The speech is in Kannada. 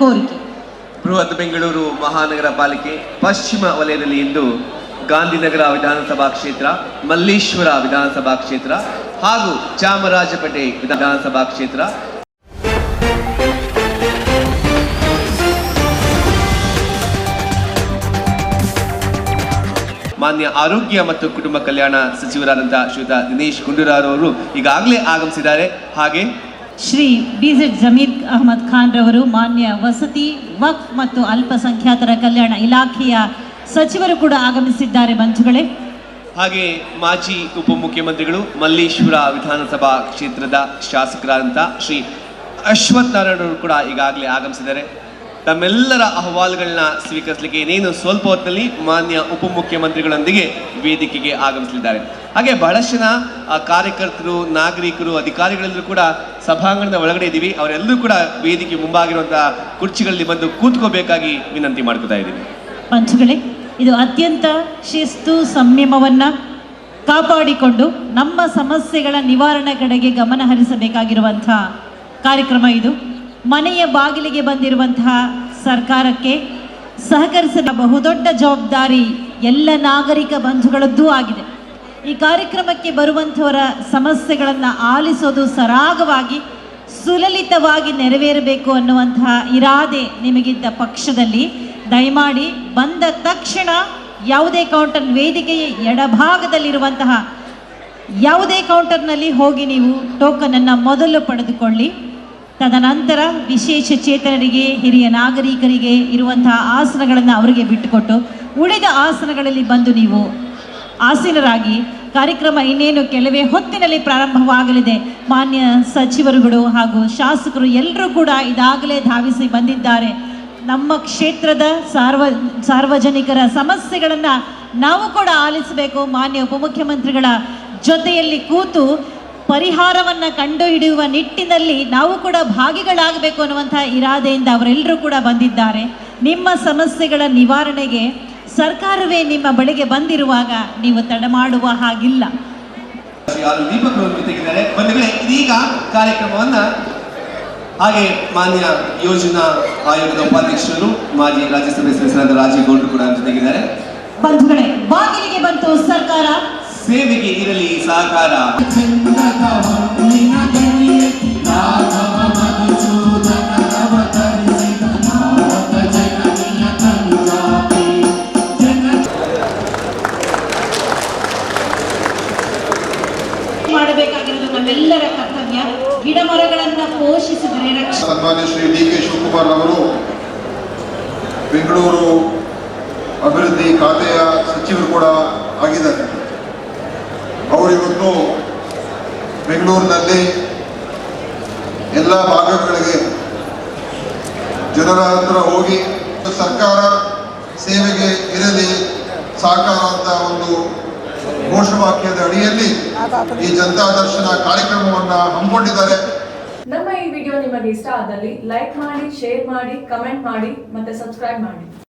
ಕೋರಿಕೆ ಬೃಹತ್ ಬೆಂಗಳೂರು ಮಹಾನಗರ ಪಾಲಿಕೆ ಪಶ್ಚಿಮ ವಲಯದಲ್ಲಿ ಇಂದು ಗಾಂಧಿನಗರ ವಿಧಾನಸಭಾ ಕ್ಷೇತ್ರ, ಮಲ್ಲೇಶ್ವರ ವಿಧಾನಸಭಾ ಕ್ಷೇತ್ರ ಹಾಗೂ ಚಾಮರಾಜಪೇಟೆ ವಿಧಾನಸಭಾ ಕ್ಷೇತ್ರ. ಮಾನ್ಯ ಆರೋಗ್ಯ ಮತ್ತು ಕುಟುಂಬ ಕಲ್ಯಾಣ ಸಚಿವರಾದಂತಹ ಶ್ರೀಯುತ ದಿನೇಶ್ ಗುಂಡೂರಾವ್ ಅವರು ಈಗಾಗಲೇ ಆಗಮಿಸಿದ್ದಾರೆ. ಹಾಗೆ ಶ್ರೀ ಬಿ ಜೆಡ್ ಜಮೀರ್ ಅಹಮದ್ ಖಾನ್ ರವರು ಮಾನ್ಯ ವಸತಿ, ವಕ್ ಮತ್ತು ಅಲ್ಪಸಂಖ್ಯಾತರ ಕಲ್ಯಾಣ ಇಲಾಖೆಯ ಸಚಿವರು ಕೂಡ ಆಗಮಿಸಿದ್ದಾರೆ ಬಂಧುಗಳೇ. ಹಾಗೆ ಮಾಜಿ ಉಪಮುಖ್ಯಮಂತ್ರಿಗಳು ಮಲ್ಲೇಶ್ವರ ವಿಧಾನಸಭಾ ಕ್ಷೇತ್ರದ ಶಾಸಕರಾದಂಥ ಶ್ರೀ ಅಶ್ವಥ್ ನಾರಾಯಣರು ಕೂಡ ಈಗಾಗಲೇ ಆಗಮಿಸಿದ್ದಾರೆ. ತಮ್ಮೆಲ್ಲರ ಅಹವಾಲುಗಳನ್ನ ಸ್ವೀಕರಿಸಲಿಕ್ಕೆ ಏನೇನು ಸ್ವಲ್ಪ ಹೊತ್ತಿನಲ್ಲಿ ಮಾನ್ಯ ಉಪಮುಖ್ಯಮಂತ್ರಿಗಳೊಂದಿಗೆ ವೇದಿಕೆಗೆ ಆಗಮಿಸಲಿದ್ದಾರೆ. ಹಾಗೆ ಬಹಳಷ್ಟು ಜನ ಕಾರ್ಯಕರ್ತರು, ನಾಗರಿಕರು ಅಧಿಕಾರಿಗಳೆಲ್ಲರೂ ಕೂಡ ಸಭಾಂಗಣದ ಒಳಗಡೆ ಇದ್ದೀವಿ. ಅವರೆಲ್ಲರೂ ಕೂಡ ವೇದಿಕೆ ಮುಂಭಾಗಿರುವಂತಹ ಕುರ್ಚಿಗಳಲ್ಲಿ ಬಂದು ಕೂತ್ಕೋಬೇಕಾಗಿ ವಿನಂತಿ ಮಾಡ್ಕೋತಾ ಇದ್ದೀವಿ. ಬಂಧುಗಳೇ, ಇದು ಅತ್ಯಂತ ಶಿಸ್ತು ಸಂಯಮವನ್ನ ಕಾಪಾಡಿಕೊಂಡು ನಮ್ಮ ಸಮಸ್ಯೆಗಳ ನಿವಾರಣೆ ಕಡೆಗೆ ಗಮನ ಹರಿಸಬೇಕಾಗಿರುವಂತಹ ಕಾರ್ಯಕ್ರಮ ಇದು. ಮನೆಯ ಬಾಗಿಲಿಗೆ ಬಂದಿರುವಂತಹ ಸರ್ಕಾರಕ್ಕೆ ಸಹಕರಿಸಿದ ಬಹುದೊಡ್ಡ ಜವಾಬ್ದಾರಿ ಎಲ್ಲ ನಾಗರಿಕ ಬಂಧುಗಳದ್ದೂ ಆಗಿದೆ. ಈ ಕಾರ್ಯಕ್ರಮಕ್ಕೆ ಬರುವಂಥವರ ಸಮಸ್ಯೆಗಳನ್ನು ಆಲಿಸೋದು ಸರಾಗವಾಗಿ, ಸುಲಲಿತವಾಗಿ ನೆರವೇರಬೇಕು ಅನ್ನುವಂತಹ ಇರಾದೆ ನಿಮಗಿದ್ದ ಪಕ್ಷದಲ್ಲಿ. ದಯಮಾಡಿ ಬಂದ ತಕ್ಷಣ ಯಾವುದೇ ಕೌಂಟರ್ ವೇದಿಕೆಯ ಎಡಭಾಗದಲ್ಲಿರುವಂತಹ ಯಾವುದೇ ಕೌಂಟರ್ನಲ್ಲಿ ಹೋಗಿ ನೀವು ಟೋಕನನ್ನು ಮೊದಲು ಪಡೆದುಕೊಳ್ಳಿ. ತದನಂತರ ವಿಶೇಷ ಚೇತನರಿಗೆ, ಹಿರಿಯ ನಾಗರಿಕರಿಗೆ ಇರುವಂತಹ ಆಸನಗಳನ್ನು ಅವರಿಗೆ ಬಿಟ್ಟುಕೊಟ್ಟು ಉಳಿದ ಆಸನಗಳಲ್ಲಿ ಬಂದು ನೀವು ಆಸೀನರಾಗಿ ಕಾರ್ಯಕ್ರಮ ಇನ್ನೇನು ಕೆಲವೇ ಹೊತ್ತಿನಲ್ಲಿ ಪ್ರಾರಂಭವಾಗಲಿದೆ. ಮಾನ್ಯ ಸಚಿವರುಗಳು ಹಾಗೂ ಶಾಸಕರು ಎಲ್ಲರೂ ಕೂಡ ಇದಾಗಲೇ ಧಾವಿಸಿ ಬಂದಿದ್ದಾರೆ. ನಮ್ಮ ಕ್ಷೇತ್ರದ ಸಾರ್ವ ಸಾರ್ವಜನಿಕರ ಸಮಸ್ಯೆಗಳನ್ನು ನಾವು ಕೂಡ ಆಲಿಸಬೇಕು. ಮಾನ್ಯ ಉಪಮುಖ್ಯಮಂತ್ರಿಗಳ ಜೊತೆಯಲ್ಲಿ ಕೂತು ಪರಿಹಾರವನ್ನು ಕಂಡುಹಿಡಿಯುವ ನಿಟ್ಟಿನಲ್ಲಿ ನಾವು ಕೂಡ ಭಾಗಿಗಳಾಗಬೇಕು ಅನ್ನುವಂಥ ಇರಾದೆಯಿಂದ ಅವರೆಲ್ಲರೂ ಕೂಡ ಬಂದಿದ್ದಾರೆ. ನಿಮ್ಮ ಸಮಸ್ಯೆಗಳ ನಿವಾರಣೆಗೆ ಸರ್ಕಾರವೇ ನಿಮ್ಮ ಬಳಿಗೆ ಬಂದಿರುವಾಗ ನೀವು ತಡಮಾಡುವ ಹಾಗಿಲ್ಲ. ದೀಪಕ್ ಇದೀಗ ಕಾರ್ಯಕ್ರಮವನ್ನ ಹಾಗೆ ಮಾನ್ಯ ಯೋಜನಾ ಆಯೋಗದ ಉಪಾಧ್ಯಕ್ಷರು ಮಾಜಿ ರಾಜ್ಯಸಭೆ ಸದಸ್ಯರಾದ ರಾಜೀವ್ ಗೌಡ್ರು ಕೂಡ ಜೊತೆಗಿದ್ದಾರೆ. ಬಂಧುಗಳೇ ಬಾಗಿಲಿಗೆ ಬಂತು ಸರ್ಕಾರ. ಸೇವೆಗೆ ಇರಲಿ ಸಹಕಾರ ಮಾಡಬೇಕಾಗಿರೋದು ನಮ್ಮೆಲ್ಲರ ಕರ್ತವ್ಯ. ಗಿಡ ಮರಗಳನ್ನ ಪೋಷಿಸಿದರೆ ರಕ್ಷ ಸನ್ಮಾನ್ಯ ಶ್ರೀ ಡಿ ಕೆ ಶಿವಕುಮಾರ್ ಅವರು ಬೆಂಗಳೂರು ಅಭಿವೃದ್ಧಿ ಖಾತೆಯ ಸಚಿವರು ಕೂಡ ಆಗಿದ್ದಾರೆ. ಅವರು ಇವತ್ತು ಬೆಂಗಳೂರಿನಲ್ಲಿ ಎಲ್ಲ ಭಾಗಗಳಿಗೆ ಜನರ ಹತ್ರ ಹೋಗಿ ಸರ್ಕಾರ ಸೇವೆಗೆ ಇರಲಿ ಸಾಕಾರ ಅಂತ ಒಂದು ಘೋಷವಾಕ್ಯದ ಅಡಿಯಲ್ಲಿ ಈ ಜನತಾ ದರ್ಶನ ಕಾರ್ಯಕ್ರಮವನ್ನ ಹಮ್ಮಿಕೊಂಡಿದ್ದಾರೆ. ನಮ್ಮ ಈ ವಿಡಿಯೋ ನಿಮಗೆ ಇಷ್ಟ ಆದಲ್ಲಿ ಲೈಕ್ ಮಾಡಿ, ಶೇರ್ ಮಾಡಿ, ಕಮೆಂಟ್ ಮಾಡಿ ಮತ್ತೆ ಸಬ್ಸ್ಕ್ರೈಬ್ ಮಾಡಿ.